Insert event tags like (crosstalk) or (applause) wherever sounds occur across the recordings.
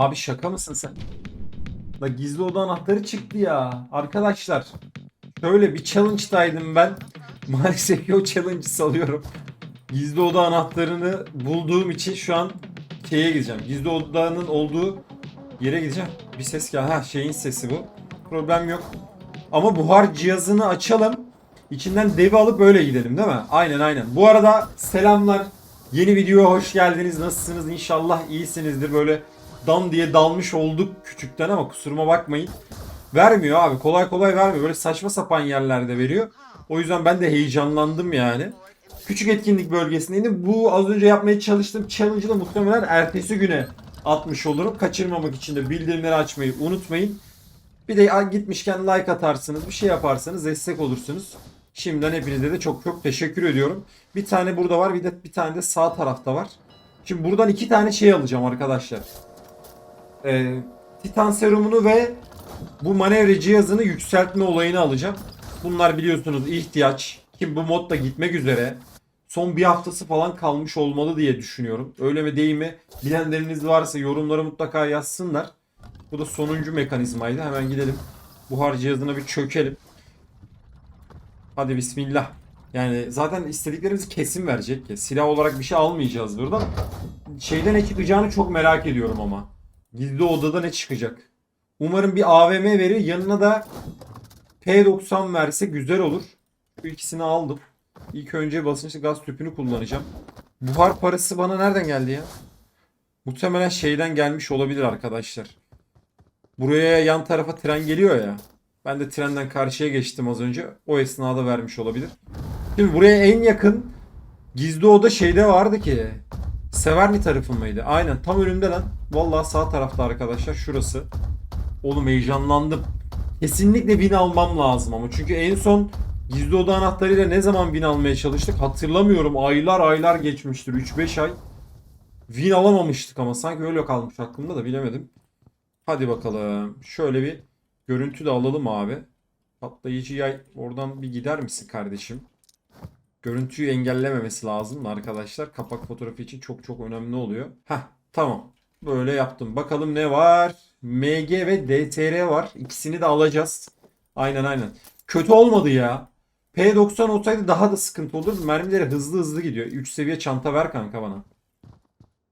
Abi şaka mısın sen? La gizli oda anahtarı çıktı ya. Arkadaşlar şöyle bir challenge'daydım ben. (laughs) Maalesef ki o challenge'ı salıyorum. Gizli oda anahtarını bulduğum için şu an şeye gideceğim. Gizli odanın olduğu yere gideceğim. Bir ses gel. Ha şeyin sesi bu. Problem yok. Ama buhar cihazını açalım. İçinden devi alıp böyle gidelim değil mi? Aynen aynen. Bu arada selamlar. Yeni videoya hoş geldiniz. Nasılsınız? İnşallah iyisinizdir. Böyle dan diye dalmış olduk küçükten ama kusuruma bakmayın. Vermiyor abi. Kolay kolay vermiyor. Böyle saçma sapan yerlerde veriyor. O yüzden ben de heyecanlandım yani. Küçük etkinlik bölgesindeydim. Bu az önce yapmaya çalıştığım challenge'ı da muhtemelen ertesi güne atmış olurum. Kaçırmamak için de bildirimleri açmayı unutmayın. Bir de gitmişken like atarsınız, bir şey yaparsanız destek olursunuz. Şimdiden hepinize de çok çok teşekkür ediyorum. Bir tane burada var, bir de bir tane de sağ tarafta var. Şimdi buradan iki tane şey alacağım arkadaşlar. Ee, Titan serumunu ve bu manevra cihazını yükseltme olayını alacağım. Bunlar biliyorsunuz ihtiyaç. Ki bu modda gitmek üzere. Son bir haftası falan kalmış olmalı diye düşünüyorum. Öyle mi değil mi? Bilenleriniz varsa yorumlara mutlaka yazsınlar. Bu da sonuncu mekanizmaydı. Hemen gidelim. Buhar cihazına bir çökelim. Hadi bismillah. Yani zaten istediklerimizi kesin verecek. Silah olarak bir şey almayacağız buradan. Şeyde ne çıkacağını çok merak ediyorum ama. Gizli odada ne çıkacak? Umarım bir AVM verir. Yanına da P90 verse güzel olur. Bu ikisini aldım. İlk önce basınçlı gaz tüpünü kullanacağım. Buhar parası bana nereden geldi ya? Muhtemelen şeyden gelmiş olabilir arkadaşlar. Buraya yan tarafa tren geliyor ya. Ben de trenden karşıya geçtim az önce. O esnada vermiş olabilir. Şimdi buraya en yakın gizli oda şeyde vardı ki. Severni tarafı mıydı? Aynen tam önümde lan. Vallahi sağ tarafta arkadaşlar şurası. Oğlum heyecanlandım. Kesinlikle win almam lazım ama. Çünkü en son gizli oda anahtarıyla ne zaman win almaya çalıştık hatırlamıyorum. Aylar aylar geçmiştir. 3-5 ay. Win alamamıştık ama sanki öyle kalmış aklımda da bilemedim. Hadi bakalım. Şöyle bir görüntü de alalım abi. Patlayıcı yay oradan bir gider misin kardeşim? Görüntüyü engellememesi lazım da arkadaşlar. Kapak fotoğrafı için çok çok önemli oluyor. Heh tamam. Böyle yaptım. Bakalım ne var? MG ve DTR var. İkisini de alacağız. Aynen aynen. Kötü olmadı ya. P90 olsaydı daha da sıkıntı olur. Mermileri hızlı hızlı gidiyor. 3 seviye çanta ver kanka bana.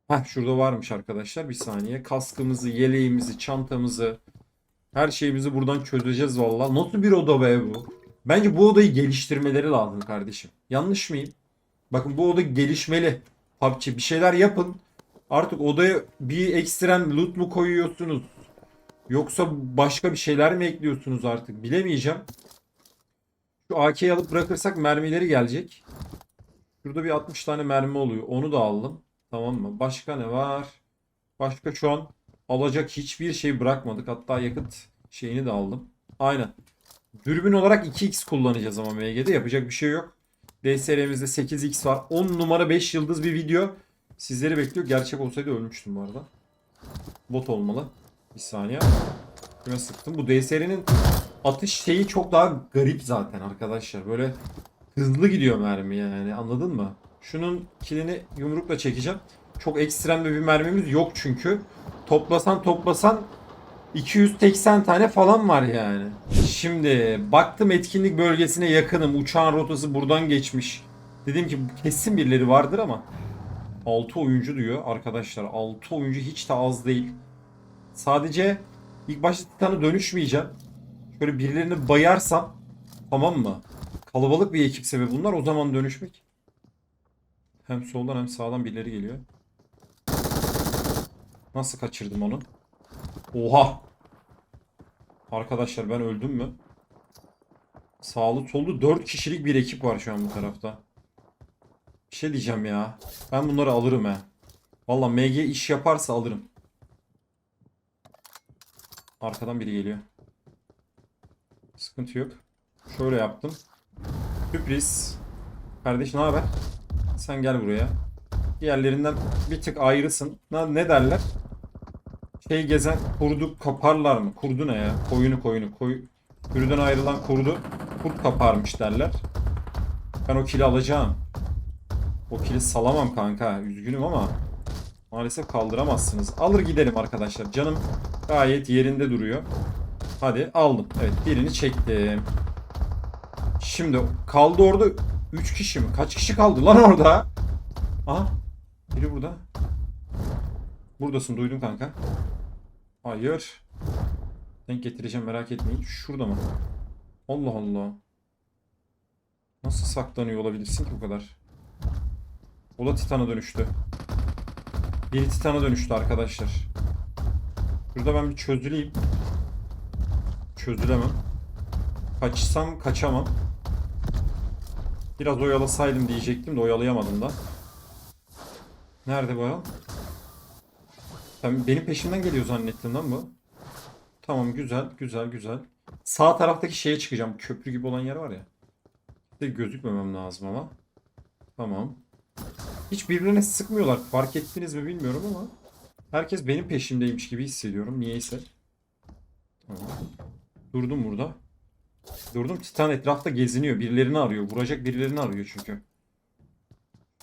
Heh şurada varmış arkadaşlar. Bir saniye. Kaskımızı, yeleğimizi, çantamızı, her şeyimizi buradan çözeceğiz valla. Nasıl bir oda be bu? Bence bu odayı geliştirmeleri lazım kardeşim. Yanlış mıyım? Bakın bu oda gelişmeli. PUBG bir şeyler yapın. Artık odaya bir ekstrem loot mu koyuyorsunuz? Yoksa başka bir şeyler mi ekliyorsunuz artık? Bilemeyeceğim. Şu AK'yi alıp bırakırsak mermileri gelecek. Şurada bir 60 tane mermi oluyor. Onu da aldım. Tamam mı? Başka ne var? Başka şu an alacak hiçbir şey bırakmadık. Hatta yakıt şeyini de aldım. Aynen. Dürbün olarak 2x kullanacağız ama MG'de yapacak bir şey yok. DSR'mizde 8x var. 10 numara 5 yıldız bir video. Sizleri bekliyor. Gerçek olsaydı ölmüştüm bu arada. Bot olmalı. Bir saniye. Kime sıktım. Bu DSR'nin atış şeyi çok daha garip zaten arkadaşlar. Böyle hızlı gidiyor mermi yani anladın mı? Şunun kilini yumrukla çekeceğim. Çok ekstrem bir mermimiz yok çünkü. Toplasan toplasan 280 tane falan var yani. Şimdi baktım etkinlik bölgesine yakınım. Uçağın rotası buradan geçmiş. Dedim ki kesin birileri vardır ama 6 oyuncu diyor arkadaşlar. 6 oyuncu hiç de az değil. Sadece ilk başta Titan'a dönüşmeyeceğim. Şöyle birilerini bayarsam tamam mı? Kalabalık bir ekipse ve bunlar o zaman dönüşmek. Hem soldan hem sağdan birileri geliyor. Nasıl kaçırdım onu? Oha! Arkadaşlar ben öldüm mü? Sağlı sollu 4 kişilik bir ekip var şu an bu tarafta. Bir şey diyeceğim ya. Ben bunları alırım he. Valla MG iş yaparsa alırım. Arkadan biri geliyor. Sıkıntı yok. Şöyle yaptım. Sürpriz. Kardeş ne haber? Sen gel buraya. Diğerlerinden bir tık ayrısın. Ne, ne derler? Şey gezen kurdu kaparlar mı? Kurdu ne ya? Koyunu koyunu. Koy... Sürüden ayrılan kurdu kurt kaparmış derler. Ben o kili alacağım. O kili salamam kanka. Üzgünüm ama Maalesef kaldıramazsınız. Alır gidelim arkadaşlar. Canım gayet yerinde duruyor. Hadi aldım. Evet birini çektim. Şimdi kaldı orada 3 kişi mi? Kaç kişi kaldı lan orada? Aha. Biri burada. Buradasın duydum kanka. Hayır. Denk getireceğim merak etmeyin. Şurada mı? Allah Allah. Nasıl saklanıyor olabilirsin ki bu kadar? O da Titan'a dönüştü. Biri Titan'a dönüştü arkadaşlar. Şurada ben bir çözüleyim. Çözülemem. Kaçsam kaçamam. Biraz oyalasaydım diyecektim de oyalayamadım da. Nerede bu adam? Sen benim peşimden geliyor zannettin lan bu. Tamam güzel güzel güzel. Sağ taraftaki şeye çıkacağım. Köprü gibi olan yer var ya. De gözükmemem lazım ama. Tamam. Hiç birbirine sıkmıyorlar. Fark ettiniz mi bilmiyorum ama. Herkes benim peşimdeymiş gibi hissediyorum. Niyeyse. Tamam. Durdum burada. Durdum. Titan etrafta geziniyor. Birilerini arıyor. Vuracak birilerini arıyor çünkü.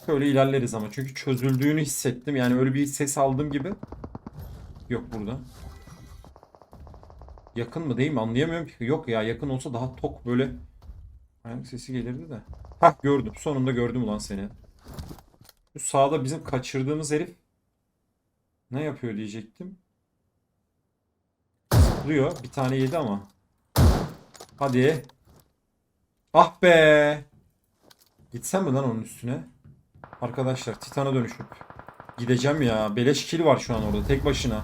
Böyle ilerleriz ama. Çünkü çözüldüğünü hissettim. Yani öyle bir ses aldığım gibi. Yok burada. Yakın mı değil mi anlayamıyorum ki. Yok ya yakın olsa daha tok böyle ayak sesi gelirdi de. Hah gördüm. Sonunda gördüm ulan seni. Şu sağda bizim kaçırdığımız herif ne yapıyor diyecektim. Zıplıyor. Bir tane yedi ama. Hadi. Ah be. Gitsem mi lan onun üstüne? Arkadaşlar Titan'a dönüşüp gideceğim ya. Beleş kill var şu an orada tek başına.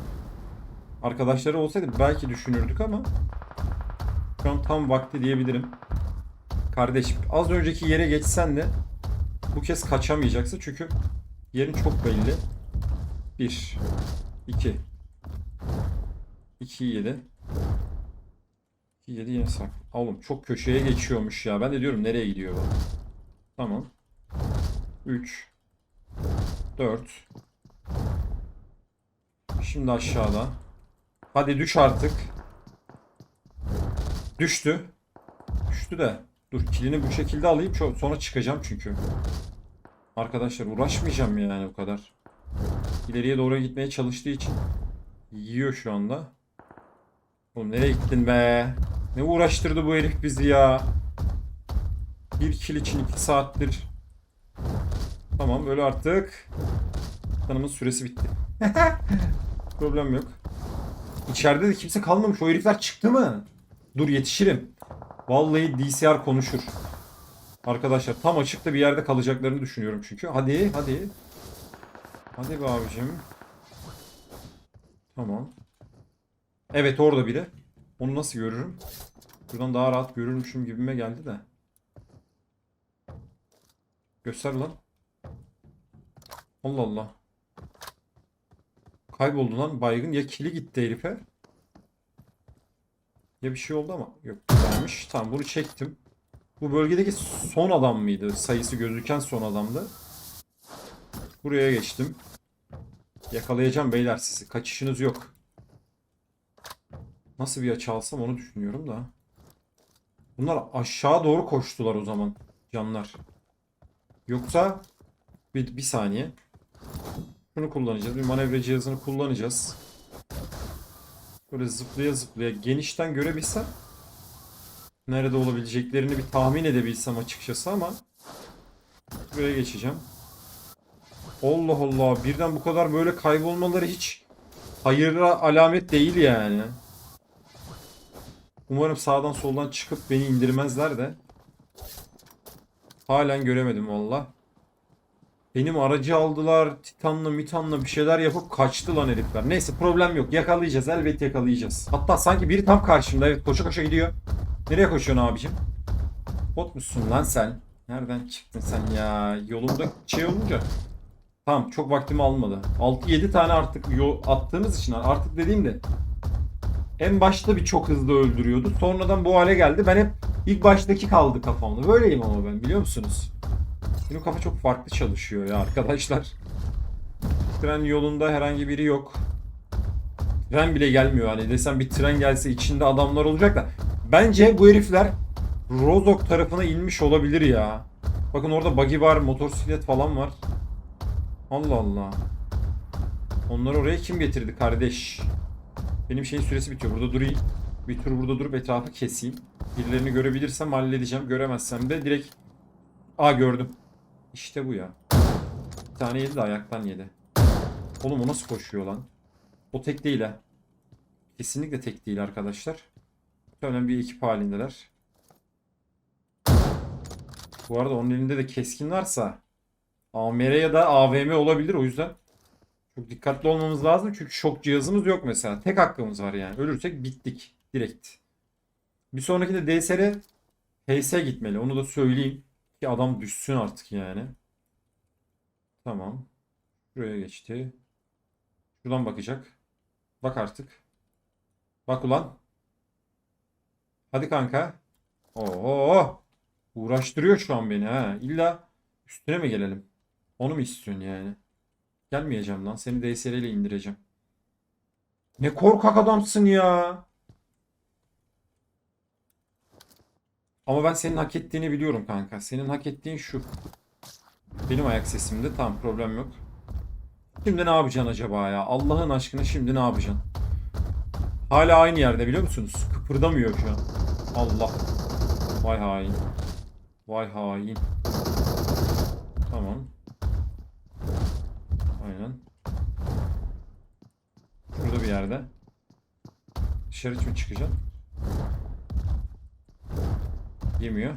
Arkadaşları olsaydı belki düşünürdük ama şu an tam vakti diyebilirim. Kardeşim az önceki yere geçsen de bu kez kaçamayacaksın çünkü yerin çok belli. 1 2 2 7 2 7 yine sak. Oğlum çok köşeye geçiyormuş ya. Ben de diyorum nereye gidiyor bu? Tamam. 3 4 Şimdi aşağıda. Hadi düş artık. Düştü. Düştü de. Dur kilini bu şekilde alayım. Sonra çıkacağım çünkü. Arkadaşlar uğraşmayacağım yani bu kadar. İleriye doğru gitmeye çalıştığı için yiyor şu anda. Oğlum nereye gittin be? Ne uğraştırdı bu herif bizi ya? Bir kill için iki saattir. Tamam öyle artık. Tanımın süresi bitti. (laughs) Problem yok. İçeride de kimse kalmamış. O herifler çıktı mı? Dur yetişirim. Vallahi DCR konuşur. Arkadaşlar tam açıkta bir yerde kalacaklarını düşünüyorum çünkü. Hadi hadi. Hadi be abicim. Tamam. Evet orada biri. Onu nasıl görürüm? Buradan daha rahat görürmüşüm gibime geldi de. Göster lan. Allah Allah. Kayboldu lan baygın. Ya kili gitti herife. Ya bir şey oldu ama. Yok güzelmiş. Tamam bunu çektim. Bu bölgedeki son adam mıydı? Sayısı gözüken son adamdı. Buraya geçtim. Yakalayacağım beyler sizi. Kaçışınız yok. Nasıl bir açı alsam onu düşünüyorum da. Bunlar aşağı doğru koştular o zaman. Canlar. Yoksa bir, bir saniye. Şunu kullanacağız. Bir manevra cihazını kullanacağız. Böyle zıplaya zıplaya genişten görebilsem nerede olabileceklerini bir tahmin edebilsem açıkçası ama buraya geçeceğim. Allah Allah birden bu kadar böyle kaybolmaları hiç hayırlı alamet değil yani. Umarım sağdan soldan çıkıp beni indirmezler de. Halen göremedim valla. Benim aracı aldılar. Titanla mitanla bir şeyler yapıp kaçtı lan herifler. Neyse problem yok. Yakalayacağız. Elbet yakalayacağız. Hatta sanki biri tam karşımda. Evet koşa koşa gidiyor. Nereye koşuyorsun abicim? Bot musun lan sen? Nereden çıktın sen ya? Yolumda şey olunca. Tamam çok vaktimi almadı. 6-7 tane artık yol attığımız için artık dediğimde en başta bir çok hızlı öldürüyordu. Sonradan bu hale geldi. Ben hep ilk baştaki kaldı kafamda. Böyleyim ama ben biliyor musunuz? Benim kafa çok farklı çalışıyor ya arkadaşlar. Tren yolunda herhangi biri yok. Tren bile gelmiyor hani desem bir tren gelse içinde adamlar olacak da. Bence bu herifler Rozok tarafına inmiş olabilir ya. Bakın orada buggy var, motosiklet falan var. Allah Allah. Onları oraya kim getirdi kardeş? Benim şeyin süresi bitiyor. Burada durayım. Bir tur burada durup etrafı keseyim. Birilerini görebilirsem halledeceğim. Göremezsem de direkt... Aa gördüm. İşte bu ya. Bir tane yedi de ayaktan yedi. Oğlum o nasıl koşuyor lan? O tek değil ha. Kesinlikle tek değil arkadaşlar. Muhtemelen bir ekip halindeler. Bu arada onun elinde de keskin varsa AMR ya da AVM olabilir o yüzden çok dikkatli olmamız lazım çünkü şok cihazımız yok mesela. Tek hakkımız var yani. Ölürsek bittik direkt. Bir sonraki de DSR HS gitmeli. Onu da söyleyeyim ki adam düşsün artık yani. Tamam. Şuraya geçti. Şuradan bakacak. Bak artık. Bak ulan. Hadi kanka. Oo. Uğraştırıyor şu an beni ha. İlla üstüne mi gelelim? Onu mu istiyorsun yani? Gelmeyeceğim lan. Seni DSR ile indireceğim. Ne korkak adamsın ya. Ama ben senin hak ettiğini biliyorum kanka. Senin hak ettiğin şu. Benim ayak sesimde. Tamam problem yok. Şimdi ne yapacaksın acaba ya? Allah'ın aşkına şimdi ne yapacaksın? Hala aynı yerde biliyor musunuz? Kıpırdamıyor şu an. Allah. Vay hain. Vay hain. Tamam. Aynen. Şurada bir yerde. Dışarı mı çıkacaksın? Yemiyor.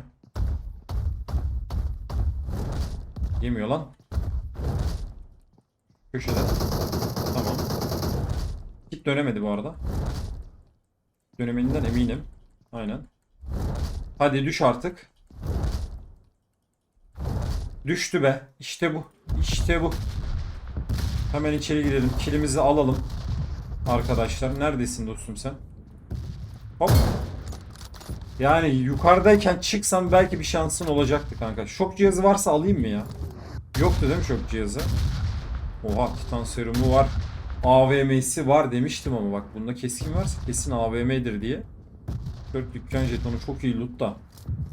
Yemiyor lan. Köşede. Tamam. Git dönemedi bu arada. Dönemeninden eminim. Aynen. Hadi düş artık. Düştü be. İşte bu. İşte bu. Hemen içeri girelim. Kilimizi alalım. Arkadaşlar. Neredesin dostum sen? Hop. Yani yukarıdayken çıksan belki bir şansın olacaktı kanka. Şok cihazı varsa alayım mı ya? Yoktu değil mi şok cihazı? Oha titan serumu var. AVM'si var demiştim ama bak bunda keskin varsa kesin AVM'dir diye. 4 dükkan jetonu çok iyi loot da.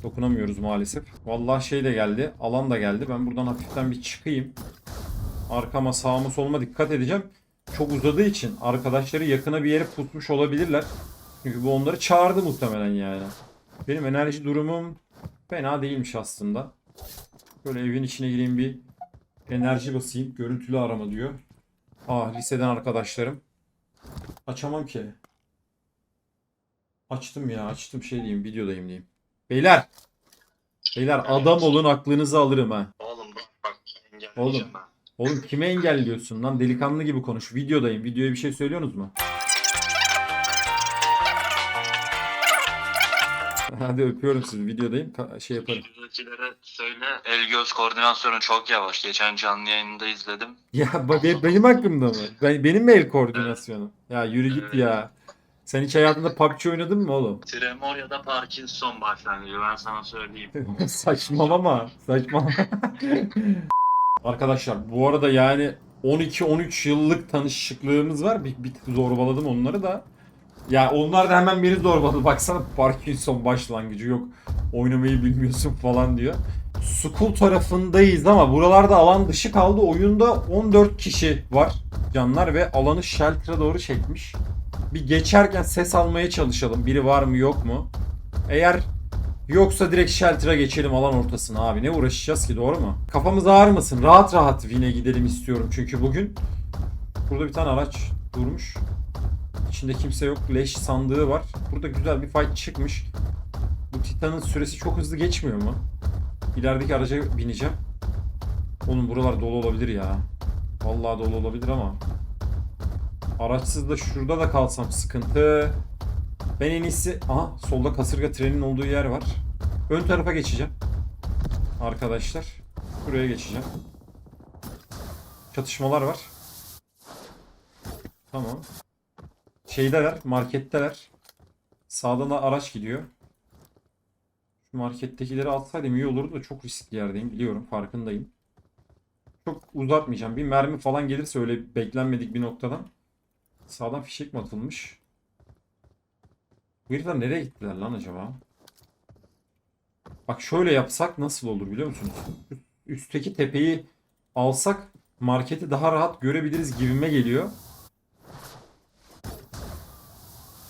Dokunamıyoruz maalesef. Vallahi şey de geldi. Alan da geldi. Ben buradan hafiften bir çıkayım. Arkama sağıma soluma dikkat edeceğim. Çok uzadığı için arkadaşları yakına bir yere pusmuş olabilirler. Çünkü bu onları çağırdı muhtemelen yani. Benim enerji durumum fena değilmiş aslında. Böyle evin içine gireyim bir enerji basayım. Görüntülü arama diyor. Aa liseden arkadaşlarım. Açamam ki. Açtım ya açtım şey diyeyim videodayım diyeyim. Beyler. Beyler adam olun aklınızı alırım ha. Oğlum bak bak Oğlum. engelleyeceğim ben. Oğlum kime engelliyorsun lan delikanlı gibi konuş. Videodayım. Videoya bir şey söylüyorsunuz mu? (laughs) Hadi öpüyorum sizi. Videodayım. Ka- şey yaparım. Videodakilere söyle el göz koordinasyonu çok yavaş. Geçen canlı yayında izledim. Ya ba- be- benim hakkımda mı? Ben, benim mi el koordinasyonu? Ya yürü git ya. Sen hiç hayatında PUBG oynadın mı oğlum? Tremor ya da Parkinson başlangıcı ben sana söyleyeyim. (laughs) Saçmalama. Saçmalama. (laughs) Arkadaşlar bu arada yani 12-13 yıllık tanışıklığımız var. Bir, bir tık zorbaladım onları da. Ya onlar da hemen beni zorbaladı. (laughs) Baksana Parkinson başlangıcı yok. Oynamayı bilmiyorsun falan diyor. School tarafındayız ama buralarda alan dışı kaldı. Oyunda 14 kişi var canlar ve alanı shelter'a doğru çekmiş. Bir geçerken ses almaya çalışalım. Biri var mı yok mu? Eğer Yoksa direkt shelter'a geçelim alan ortasına abi. Ne uğraşacağız ki doğru mu? Kafamız ağrımasın. Rahat rahat Vin'e gidelim istiyorum çünkü bugün. Burada bir tane araç durmuş. İçinde kimse yok. Leş sandığı var. Burada güzel bir fight çıkmış. Bu Titan'ın süresi çok hızlı geçmiyor mu? İlerideki araca bineceğim. Oğlum buralar dolu olabilir ya. Vallahi dolu olabilir ama. Araçsız da şurada da kalsam sıkıntı. Ben en iyisi... Aha solda kasırga trenin olduğu yer var. Ön tarafa geçeceğim. Arkadaşlar. Buraya geçeceğim. Çatışmalar var. Tamam. Şeydeler, marketteler. Sağdan da araç gidiyor. Şu markettekileri alsaydım iyi olurdu da çok riskli yerdeyim biliyorum farkındayım. Çok uzatmayacağım. Bir mermi falan gelirse öyle beklenmedik bir noktadan. Sağdan fişek mi atılmış? Bu herifler nereye gittiler lan acaba? Bak şöyle yapsak nasıl olur biliyor musunuz? Üstteki tepeyi alsak marketi daha rahat görebiliriz gibime geliyor.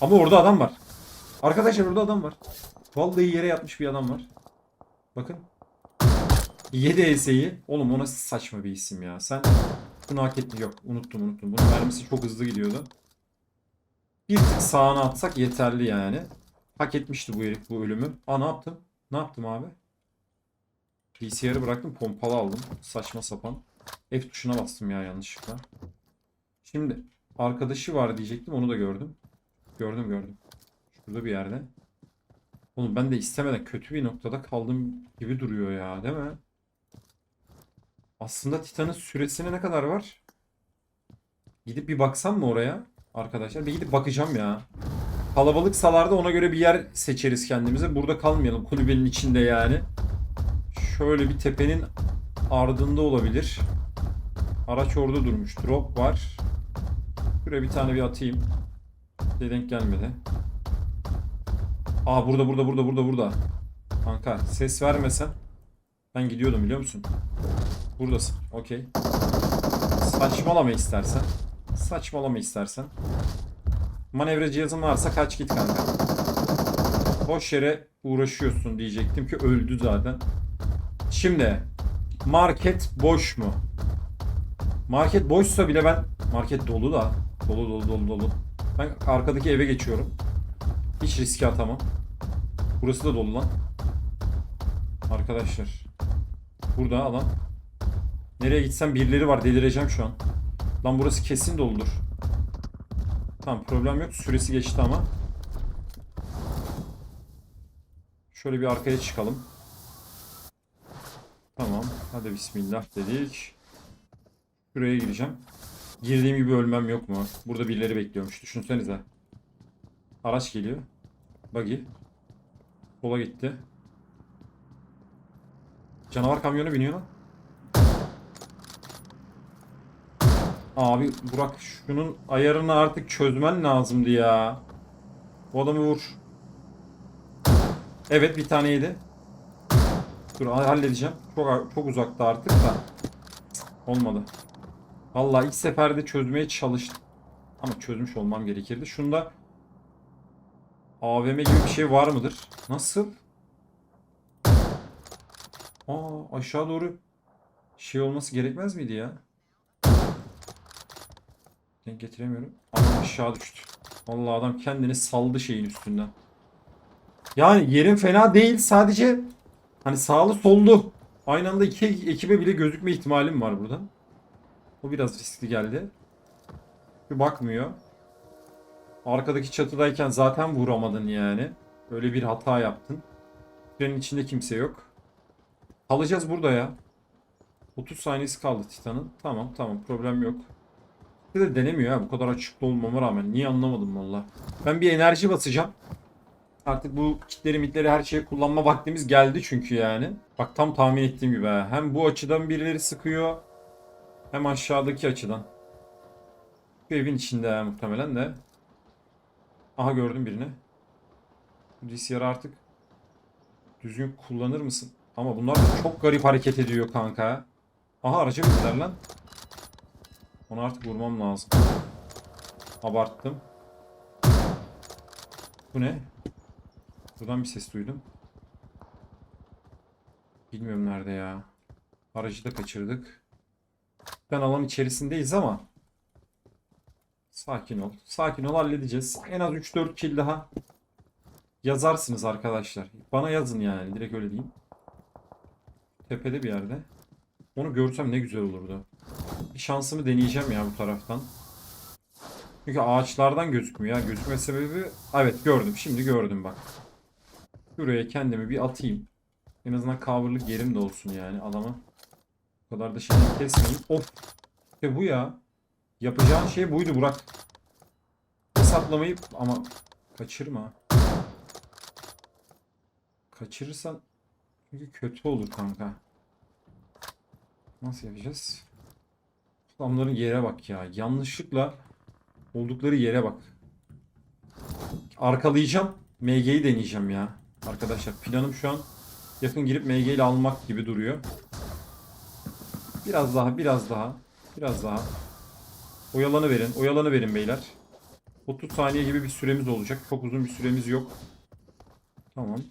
Ama orada adam var. Arkadaşlar orada adam var. Vallahi yere yatmış bir adam var. Bakın. 7 ES'yi. Oğlum o nasıl saçma bir isim ya. Sen bunu hak ettin. Yok unuttum unuttum. Bunun mermisi çok hızlı gidiyordu. Bir tık sağına atsak yeterli yani. Hak etmişti bu herif bu ölümü. Aa ne yaptım? Ne yaptım abi? PCR'ı bıraktım pompalı aldım. Saçma sapan. F tuşuna bastım ya yanlışlıkla. Şimdi arkadaşı var diyecektim onu da gördüm. Gördüm gördüm. Şurada bir yerde. Oğlum ben de istemeden kötü bir noktada kaldım gibi duruyor ya değil mi? Aslında Titan'ın süresine ne kadar var? Gidip bir baksam mı oraya? Arkadaşlar bir gidip bakacağım ya. Kalabalık salarda ona göre bir yer seçeriz kendimize. Burada kalmayalım kulübenin içinde yani. Şöyle bir tepenin ardında olabilir. Araç orada durmuş. Drop var. Şuraya bir tane bir atayım. Bir denk gelmedi. Aa burada burada burada burada burada. Kanka ses vermesen ben gidiyordum biliyor musun? Buradasın. Okey. Saçmalama istersen. Saçmalama istersen. Manevra cihazın varsa kaç git kanka. Boş yere uğraşıyorsun diyecektim ki öldü zaten. Şimdi market boş mu? Market boşsa bile ben market dolu da dolu dolu dolu dolu. Ben arkadaki eve geçiyorum. Hiç riske atamam. Burası da dolu lan. Arkadaşlar. Burada adam. Nereye gitsem birileri var delireceğim şu an. Lan burası kesin doludur. Tamam problem yok. Süresi geçti ama. Şöyle bir arkaya çıkalım. Tamam. Hadi bismillah dedik. Şuraya gireceğim. Girdiğim gibi ölmem yok mu? Burada birileri bekliyormuş. Düşünsenize. Araç geliyor. Buggy. Sola gitti. Canavar kamyonu biniyor lan. Abi Burak şunun ayarını artık çözmen lazımdı ya. Bu adamı vur. Evet bir tane yedi. Dur halledeceğim. Çok çok uzakta artık da. Olmadı. Vallahi ilk seferde çözmeye çalıştım. Ama çözmüş olmam gerekirdi. Şunda AVM gibi bir şey var mıdır? Nasıl? Aa aşağı doğru şey olması gerekmez miydi ya? Denk getiremiyorum. Adam aşağı düştü. Vallahi adam kendini saldı şeyin üstünden. Yani yerin fena değil sadece hani sağlı sollu aynı anda iki ekibe bile gözükme ihtimalim var burada. O biraz riskli geldi. Bir bakmıyor. Arkadaki çatıdayken zaten vuramadın yani. Öyle bir hata yaptın. Trenin içinde kimse yok. Kalacağız burada ya. 30 saniyesi kaldı Titan'ın. Tamam tamam problem yok. Bir de denemiyor ha bu kadar açıkta olmama rağmen. Niye anlamadım valla. Ben bir enerji basacağım. Artık bu kitleri mitleri her şeyi kullanma vaktimiz geldi çünkü yani. Bak tam tahmin ettiğim gibi ha. Hem bu açıdan birileri sıkıyor. Hem aşağıdaki açıdan. Bu evin içinde muhtemelen de. Aha gördüm birini. DCR'ı artık düzgün kullanır mısın? Ama bunlar çok garip hareket ediyor kanka. Aha araca bindiler lan. Onu artık vurmam lazım. Abarttım. Bu ne? Buradan bir ses duydum. Bilmiyorum nerede ya. Aracı da kaçırdık. Ben alan içerisindeyiz ama Sakin ol. Sakin ol halledeceğiz. En az 3-4 kill daha yazarsınız arkadaşlar. Bana yazın yani direkt öyle diyeyim. Tepede bir yerde. Onu görsem ne güzel olurdu. Bir şansımı deneyeceğim ya bu taraftan. Çünkü ağaçlardan gözükmüyor ya. Gözükme sebebi... Evet gördüm. Şimdi gördüm bak. Şuraya kendimi bir atayım. En azından coverlık yerim de olsun yani adama. Kadar da şimdi kesmeyeyim. Of. İşte bu ya. Yapacağın şey buydu Burak. Hesaplamayıp ama kaçırma. Kaçırırsan çünkü kötü olur kanka. Nasıl yapacağız? Adamların yere bak ya. Yanlışlıkla oldukları yere bak. Arkalayacağım. MG'yi deneyeceğim ya. Arkadaşlar planım şu an yakın girip MG ile almak gibi duruyor. Biraz daha biraz daha. Biraz daha. Oyalanı verin. Oyalanı verin beyler. 30 saniye gibi bir süremiz olacak. Çok uzun bir süremiz yok. Tamam.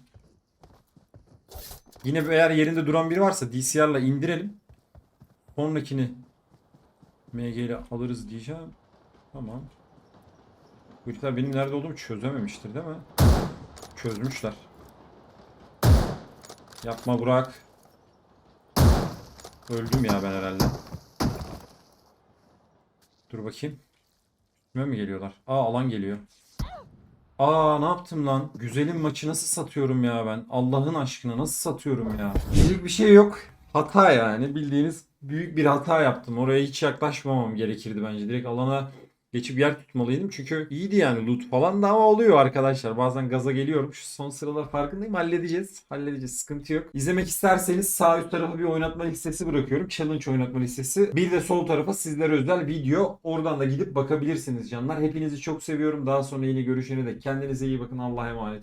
Yine eğer yerinde duran biri varsa DCR'la indirelim. Sonrakini MG ile alırız diyeceğim. Tamam. Bu herifler benim nerede olduğumu çözememiştir değil mi? Çözmüşler. Yapma Burak. Öldüm ya ben herhalde. Dur bakayım. Üstüme mi geliyorlar? Aa alan geliyor. Aa ne yaptım lan? Güzelim maçı nasıl satıyorum ya ben? Allah'ın aşkına nasıl satıyorum ya? Diyecek bir şey yok. Hata yani bildiğiniz büyük bir hata yaptım. Oraya hiç yaklaşmamam gerekirdi bence. Direkt alana geçip yer tutmalıydım. Çünkü iyiydi yani loot falan da ama oluyor arkadaşlar. Bazen gaza geliyorum. Şu son sıralar farkındayım. Halledeceğiz. Halledeceğiz. Sıkıntı yok. İzlemek isterseniz sağ üst tarafa bir oynatma listesi bırakıyorum. Challenge oynatma listesi. Bir de sol tarafa sizlere özel video. Oradan da gidip bakabilirsiniz canlar. Hepinizi çok seviyorum. Daha sonra yine görüşene dek kendinize iyi bakın. Allah'a emanet.